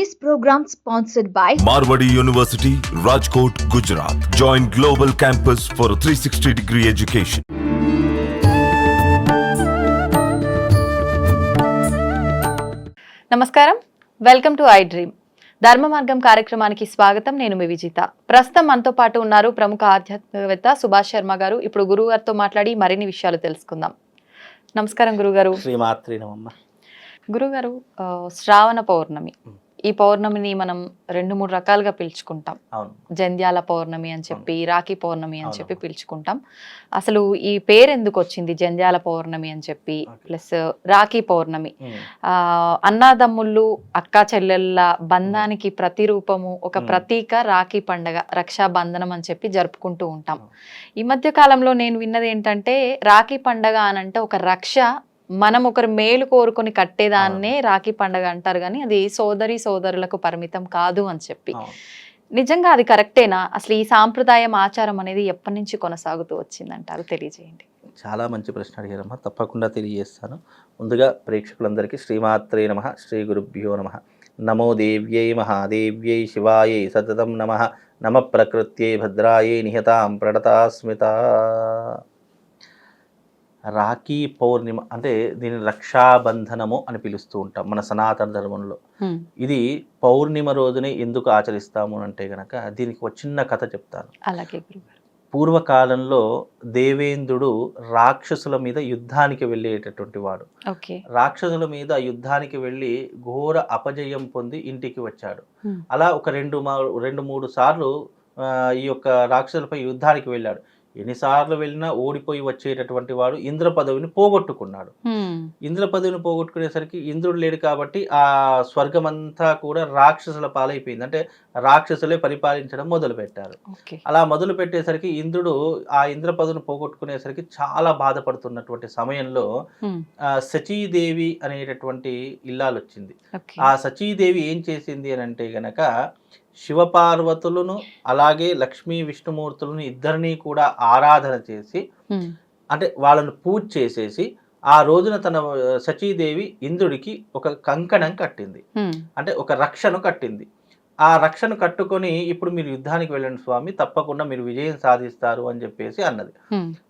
This program sponsored by Marwadi University, Rajkot, Gujarat. Join Global Campus for a 360 degree education. నమస్కారం. Welcome to I dream Dharma Margam కార్యక్రమానికి స్వాగతం. నేను మీ విజిత. ప్రస్తుతం మనతో పాటు ఉన్నారు ప్రముఖ ఆధ్యాత్మికవేత్త సుభాష్ శర్మ గారు. ఇప్పుడు గురువు గారితో మాట్లాడి మరిన్ని విషయాలు తెలుసుకుందాం. నమస్కారం గురుగారు శ్రీమాత్రి గురుగారు శ్రావణ పౌర్ణమి. ఈ పౌర్ణమిని మనం రెండు మూడు రకాలుగా పిలుచుకుంటాం జంధ్యాల పౌర్ణమి అని చెప్పి రాఖీ పౌర్ణమి అని చెప్పి. పిలుచుకుంటాం అసలు ఈ పేరు ఎందుకు వచ్చింది జంధ్యాల పౌర్ణమి అని చెప్పి. ప్లస్ రాఖీ పౌర్ణమి ఆ అన్నాదమ్ముళ్ళు అక్క చెల్లెళ్ళ బంధానికి ప్రతిరూపము ఒక మ్మ్. ప్రతీక రాఖీ పండగ రక్షాబంధనం అని చెప్పి జరుపుకుంటూ ఉంటాం. ఈ మధ్య కాలంలో నేను విన్నది ఏంటంటే రాఖీ పండగ అని అంటే ఒక రక్ష మనం ఒకరు మేలు కోరుకొని కట్టేదాన్నే రాఖీ పండగ అంటారు కానీ అది సోదరి సోదరులకు పరిమితం కాదు అని చెప్పి. నిజంగా అది కరెక్టేనా? అసలు ఈ సాంప్రదాయం ఆచారం అనేది ఎప్పటి నుంచి కొనసాగుతూ వచ్చిందంటారు తెలియజేయండి. చాలా మంచి ప్రశ్న అడిగారమ్మా. తప్పకుండా తెలియజేస్తాను. ముందుగా ప్రేక్షకులందరికీ శ్రీమాత్రే నమ శ్రీ గురుభ్యో నమ. నమో దేవ్యై మహాదేవ్యై శివాయై సతతం నమ. నమ ప్రకృత్యై భద్రాయై నిహతాం ప్రణతాస్మిత. రాఖీ పౌర్ణిమ అంటే దీన్ని రక్షాబంధనము అని పిలుస్తూ ఉంటాం మన సనాతన ధర్మంలో. ఇది పౌర్ణిమ రోజునే ఎందుకు ఆచరిస్తాము అని అంటే గనక దీనికి ఒక చిన్న కథ చెప్తాను. అలాగే పూర్వకాలంలో దేవేంద్రుడు రాక్షసుల మీద యుద్ధానికి వెళ్ళేటటువంటి వాడు. రాక్షసుల మీద యుద్ధానికి వెళ్ళి ఘోర అపజయం పొంది ఇంటికి వచ్చాడు. అలా ఒక రెండు రెండు మూడు సార్లు ఈ యొక్క రాక్షసులపై యుద్ధానికి వెళ్ళాడు. ఎన్నిసార్లు వెళ్ళినా ఓడిపోయి వచ్చేటటువంటి వాడు ఇంద్ర పదవిని పోగొట్టుకున్నాడు. ఇంద్ర పదవిని పోగొట్టుకునేసరికి ఇంద్రుడు లేడు కాబట్టి ఆ స్వర్గమంతా కూడా రాక్షసుల పాలైపోయింది. అంటే రాక్షసులే పరిపాలించడం మొదలు పెట్టారు అలా మొదలు పెట్టేసరికి ఇంద్రుడు ఆ ఇంద్ర పదవిని పోగొట్టుకునేసరికి చాలా బాధపడుతున్నటువంటి సమయంలో సచీదేవి అనేటటువంటి ఇల్లాలు వచ్చింది ఆ సచీదేవి ఏం చేసింది అని అంటే గనక శివపార్వతులను అలాగే లక్ష్మీ విష్ణుమూర్తులను ఇద్దరినీ కూడా ఆరాధన చేసి. అంటే వాళ్ళను పూజ చేసేసి ఆ రోజున తన సచీదేవి ఇంద్రుడికి ఒక కంకణం కట్టింది. అంటే ఒక రక్షను కట్టింది ఆ రక్షను కట్టుకొని ఇప్పుడు మీరు యుద్ధానికి వెళ్ళండి స్వామి తప్పకుండా మీరు విజయం సాధిస్తారు అని చెప్పేసి అన్నది.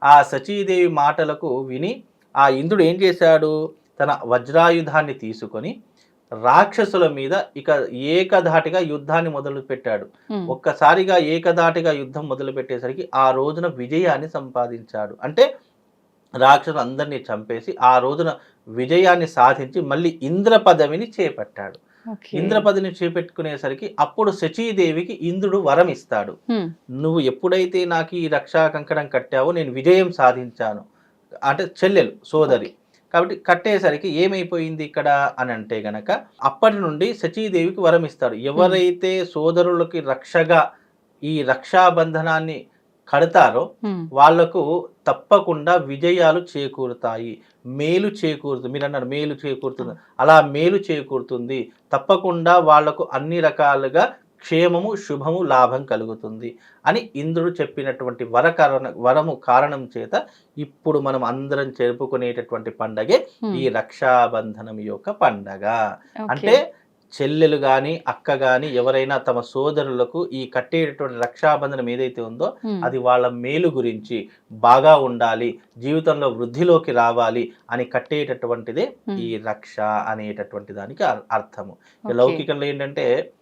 ఆ సచీదేవి మాటలకు విని ఆ ఇంద్రుడు ఏం చేశాడు తన వజ్రాయుధాన్ని తీసుకొని రాక్షసుల మీద ఇక ఏకధాటిగా యుద్ధాన్ని మొదలు పెట్టాడు. ఒక్కసారిగా ఏకధాటిగా యుద్ధం మొదలు పెట్టేసరికి ఆ రోజున విజయాన్ని సంపాదించాడు అంటే రాక్షసులు అందరినీ చంపేసి ఆ రోజున విజయాన్ని సాధించి మళ్ళీ ఇంద్ర పదవిని చేపట్టాడు. ఇంద్ర పదవిని చేపెట్టుకునేసరికి అప్పుడు శచీదేవికి ఇంద్రుడు వరం ఇస్తాడు. నువ్వు ఎప్పుడైతే నాకు ఈ రక్షా కంకణం కట్టావో నేను విజయం సాధించాను అంటే చెల్లెలు సోదరి కాబట్టి కట్టేసరికి ఏమైపోయింది ఇక్కడ అని అంటే గనక అప్పటి నుండి సచీదేవికి వరం ఇస్తాడు. ఎవరైతే సోదరులకి రక్షగా ఈ రక్షాబంధనాన్ని కడతారో. వాళ్ళకు తప్పకుండా విజయాలు చేకూరుతాయి. మేలు చేకూరుతుంది. మీరు అన్నారు మేలు చేకూరుతుంది. అలా మేలు చేకూరుతుంది. తప్పకుండా వాళ్ళకు అన్ని రకాలుగా క్షేమము శుభము లాభం కలుగుతుంది అని ఇంద్రుడు చెప్పినటువంటి వర కారణ వరము కారణం చేత ఇప్పుడు మనం అందరం జరుపుకునేటటువంటి పండగే. ఈ రక్షాబంధనం యొక్క పండగ. అంటే చెల్లెలు కానీ అక్క కానీ ఎవరైనా తమ సోదరులకు ఈ కట్టేటటువంటి రక్షాబంధనం ఏదైతే ఉందో. అది వాళ్ళ మేలు గురించి బాగా ఉండాలి జీవితంలో వృద్ధిలోకి రావాలి అని కట్టేటటువంటిదే. ఈ రక్ష అనేటటువంటి దానికి అర్- అర్థము. లౌకికంలో ఏంటంటే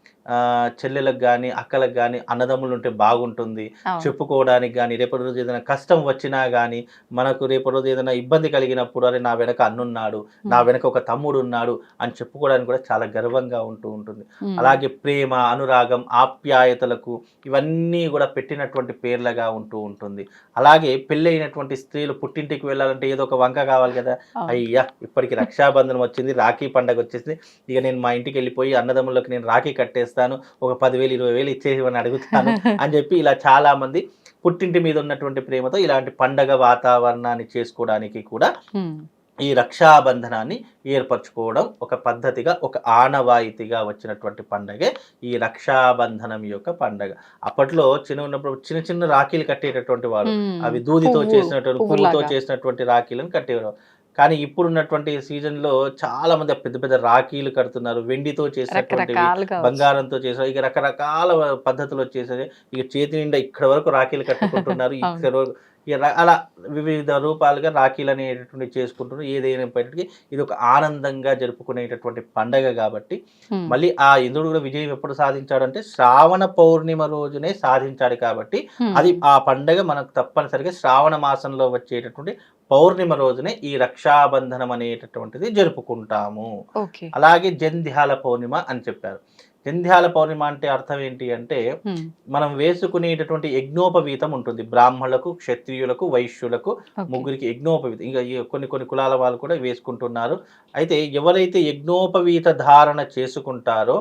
చెల్లెలకు కానీ అక్కలకు కానీ అన్నదమ్ములు ఉంటే బాగుంటుంది. చెప్పుకోవడానికి కానీ రేపటి రోజు ఏదైనా కష్టం వచ్చినా కానీ మనకు రేపటి రోజు ఏదైనా ఇబ్బంది కలిగినప్పుడు అరే నా వెనక అన్నున్నాడు నా. వెనక ఒక తమ్ముడు ఉన్నాడు అని చెప్పుకోవడానికి కూడా చాలా గర్వంగా ఉంటూ ఉంటుంది. అలాగే ప్రేమ అనురాగం ఆప్యాయతలకు ఇవన్నీ కూడా పెట్టినటువంటి పేర్లుగా ఉంటూ ఉంటుంది అలాగే పెళ్ళైనటువంటి స్త్రీలు పుట్టింటికి వెళ్ళాలంటే ఏదో ఒక వంక కావాలి కదా. అయ్యా ఇప్పటికి రక్షాబంధనం వచ్చింది రాఖీ పండగ వచ్చేసింది ఇక నేను మా ఇంటికి వెళ్ళిపోయి అన్నదమ్ములకు నేను రాఖీ కట్టేస్తాను ఒక పదివేలు ఇరవై వేలు ఇచ్చేయమని అడుగుతాను అని చెప్పి ఇలా చాలా మంది పుట్టింటి మీద ఉన్నటువంటి ప్రేమతో ఇలాంటి పండగ వాతావరణాన్ని చేసుకోవడానికి కూడా. ఈ రక్షాబంధనాన్ని ఏర్పరచుకోవడం ఒక పద్ధతిగా ఒక ఆనవాయితీగా వచ్చినటువంటి పండగే ఈ రక్షాబంధనం యొక్క పండగ అప్పట్లో చిన్న ఉన్నప్పుడు చిన్న చిన్న రాఖీలు కట్టేటటువంటి వారు. అవి దూదితో చేసినటువంటి పువ్వుతో పువ్వులాగా. చేసినటువంటి రాఖీలను కట్టేవారు కానీ ఇప్పుడు ఉన్నటువంటి సీజన్లో చాలా మంది పెద్ద పెద్ద రాఖీలు కడుతున్నారు వెండితో చేసినటువంటి బంగారంతో చేసారు ఇక రకరకాల పద్ధతులు వచ్చేసాయి ఇక చేతి నిండా ఇక్కడ వరకు రాఖీలు కట్టుకుంటున్నారు. ఇక్కడ వరకు అలా వివిధ రూపాలుగా రాఖీలు అనేటటువంటి చేసుకుంటున్నారు ఏదైనప్పటికీ ఇది ఒక ఆనందంగా జరుపుకునేటటువంటి పండగ కాబట్టి. మళ్ళీ ఆ ఇంద్రుడు కూడా విజయం ఎప్పుడు సాధించాడంటే శ్రావణ పౌర్ణిమ రోజునే సాధించాడు కాబట్టి. అది ఆ పండగ మనకు తప్పనిసరిగా శ్రావణ మాసంలో వచ్చేటటువంటి పౌర్ణిమ రోజునే ఈ రక్షాబంధనం అనేటటువంటిది జరుపుకుంటాము. అలాగే జంధ్యాల పౌర్ణిమ అని చెప్పారు. జంధ్యాల పౌర్ణిమ అంటే అర్థం ఏంటి అంటే. మనం వేసుకునేటటువంటి యజ్ఞోపవీతం ఉంటుంది. బ్రాహ్మణులకు క్షత్రియులకు వైశ్యులకు. ముగ్గురికి యజ్ఞోపవీతం. ఇంకా కొన్ని కొన్ని కులాల వాళ్ళు కూడా వేసుకుంటున్నారు. అయితే ఎవరైతే యజ్ఞోపవీత ధారణ చేసుకుంటారో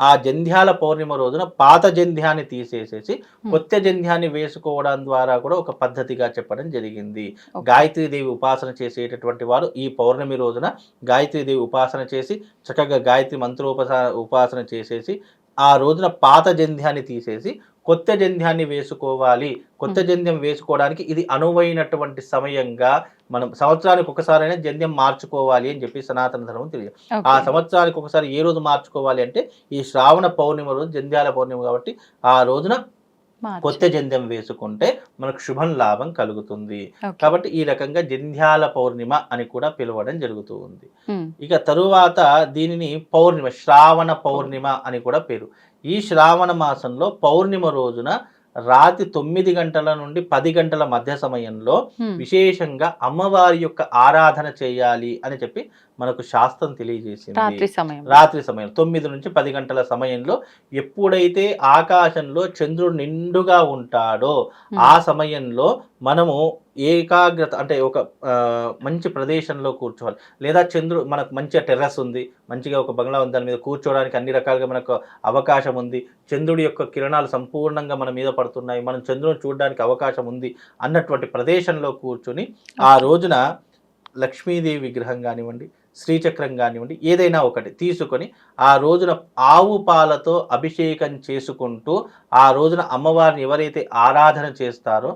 ఆ జంధ్యాల పౌర్ణిమ రోజున పాత జంధ్యాన్ని తీసేసేసి కొత్త జంధ్యాన్ని వేసుకోవడం ద్వారా కూడా ఒక పద్ధతిగా చెప్పడం జరిగింది. గాయత్రీదేవి ఉపాసన చేసేటటువంటి వారు ఈ పౌర్ణమి రోజున గాయత్రీదేవి ఉపాసన చేసి చక్కగా గాయత్రి మంత్రోపస ఉపాసన చేసేసి ఆ రోజున పాత జంధ్యాన్ని తీసేసి కొత్త జంధ్యాన్ని వేసుకోవాలి కొత్త జంధ్యం వేసుకోవడానికి ఇది అనువైనటువంటి సమయంగా మనం సంవత్సరానికి ఒకసారైనా జంధ్యం మార్చుకోవాలి అని చెప్పి సనాతన ధర్మం తెలియదు ఆ. సంవత్సరానికి ఒకసారి ఏ రోజు మార్చుకోవాలి అంటే ఈ శ్రావణ పౌర్ణిమ రోజు జంధ్యాల పౌర్ణిమ కాబట్టి ఆ రోజున. కొత్త జంధ్యం వేసుకుంటే మనకు శుభం లాభం కలుగుతుంది. కాబట్టి ఈ రకంగా జంధ్యాల పౌర్ణిమ అని కూడా పిలవడం జరుగుతూ ఉంది. ఇక తరువాత దీనిని పౌర్ణిమ శ్రావణ పౌర్ణిమ అని కూడా పేరు ఈ శ్రావణ మాసంలో పౌర్ణిమ రోజున రాత్రి తొమ్మిది గంటల నుండి పది గంటల మధ్య సమయంలో. విశేషంగా అమ్మవారి యొక్క ఆరాధన చేయాలి అని చెప్పి మనకు శాస్త్రం తెలియజేసింది. రాత్రి సమయం. రాత్రి సమయం. తొమ్మిది నుంచి పది గంటల సమయంలో ఎప్పుడైతే ఆకాశంలో చంద్రుడు నిండుగా ఉంటాడో ఆ సమయంలో మనము ఏకాగ్రత అంటే ఒక మంచి ప్రదేశంలో కూర్చోవాలి. లేదా చంద్రుడు మనకు మంచిగా టెర్రస్ ఉంది మంచిగా ఒక బంగ్లా ఉంది దాని మీద కూర్చోవడానికి అన్ని రకాలుగా మనకు అవకాశం ఉంది. చంద్రుడి యొక్క కిరణాలు సంపూర్ణంగా మన మీద పడుతున్నాయి. మనం చంద్రుని చూడడానికి అవకాశం ఉంది అన్నటువంటి ప్రదేశంలో కూర్చుని ఆ రోజున లక్ష్మీదేవి విగ్రహం కానివ్వండి శ్రీచక్రం కానివ్వండి ఏదైనా ఒకటి తీసుకొని ఆ రోజున ఆవు పాలతో అభిషేకం చేసుకుంటూ ఆ రోజున అమ్మవారిని ఎవరైతే ఆరాధన చేస్తారో.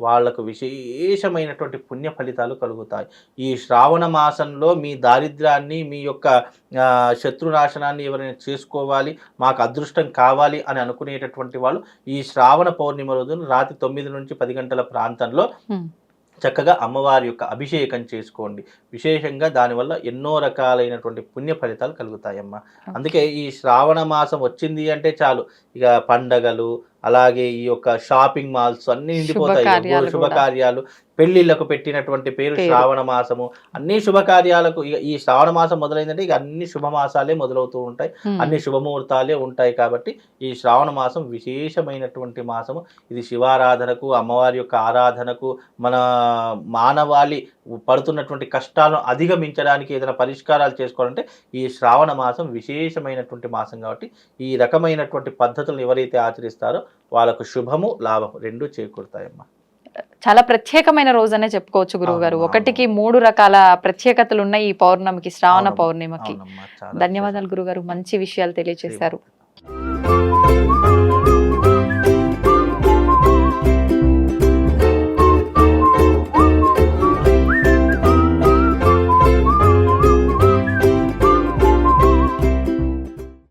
వాళ్ళకు విశేషమైనటువంటి పుణ్య ఫలితాలు కలుగుతాయి ఈ శ్రావణ మాసంలో మీ దారిద్ర్యాన్ని మీ యొక్క శత్రునాశనాన్ని ఎవరైనా చేసుకోవాలి మాకు అదృష్టం కావాలి అని అనుకునేటటువంటి వాళ్ళు ఈ శ్రావణ పౌర్ణిమ రోజున రాత్రి తొమ్మిది నుంచి పది గంటల ప్రాంతంలో. చక్కగా అమ్మవారి యొక్క అభిషేకం చేసుకోండి. విశేషంగా దానివల్ల ఎన్నో రకాలైనటువంటి పుణ్య ఫలితాలు కలుగుతాయమ్మా. అందుకే ఈ శ్రావణ మాసం వచ్చింది అంటే చాలు. ఇక పండగలు అలాగే ఈ యొక్క షాపింగ్ మాల్స్ అన్ని నిండిపోతాయి. శుభకార్యాలు పెళ్ళిళ్ళకు పెట్టినటువంటి పేరు. శ్రావణ మాసము అన్ని శుభకార్యాలకు ఈ శ్రావణ మాసం మొదలైందంటే ఇక అన్ని శుభమాసాలే మొదలవుతూ ఉంటాయి. అన్ని శుభముహూర్తాలే ఉంటాయి కాబట్టి ఈ శ్రావణ మాసం విశేషమైనటువంటి మాసము. ఇది శివారాధనకు అమ్మవారి యొక్క ఆరాధనకు మన మానవాళి పడుతున్నటువంటి కష్టాలను అధిగమించడానికి ఏదైనా పరిష్కారాలు చేసుకోవాలంటే ఈ శ్రావణ మాసం విశేషమైనటువంటి మాసం కాబట్టి ఈ రకమైనటువంటి పద్ధతులను ఎవరైతే ఆచరిస్తారో వాళ్ళకు శుభము లాభము రెండు చేకూరుతాయమ్మా. చాలా ప్రత్యేకమైన రోజనే చెప్పుకోవచ్చు గురువు గారు ఒకటికి మూడు రకాల ప్రత్యేకతలు ఉన్నాయి ఈ పౌర్ణమికి శ్రావణ. పౌర్ణిమకి. ధన్యవాదాలు గురుగారు మంచి విషయాలు తెలియజేశారు.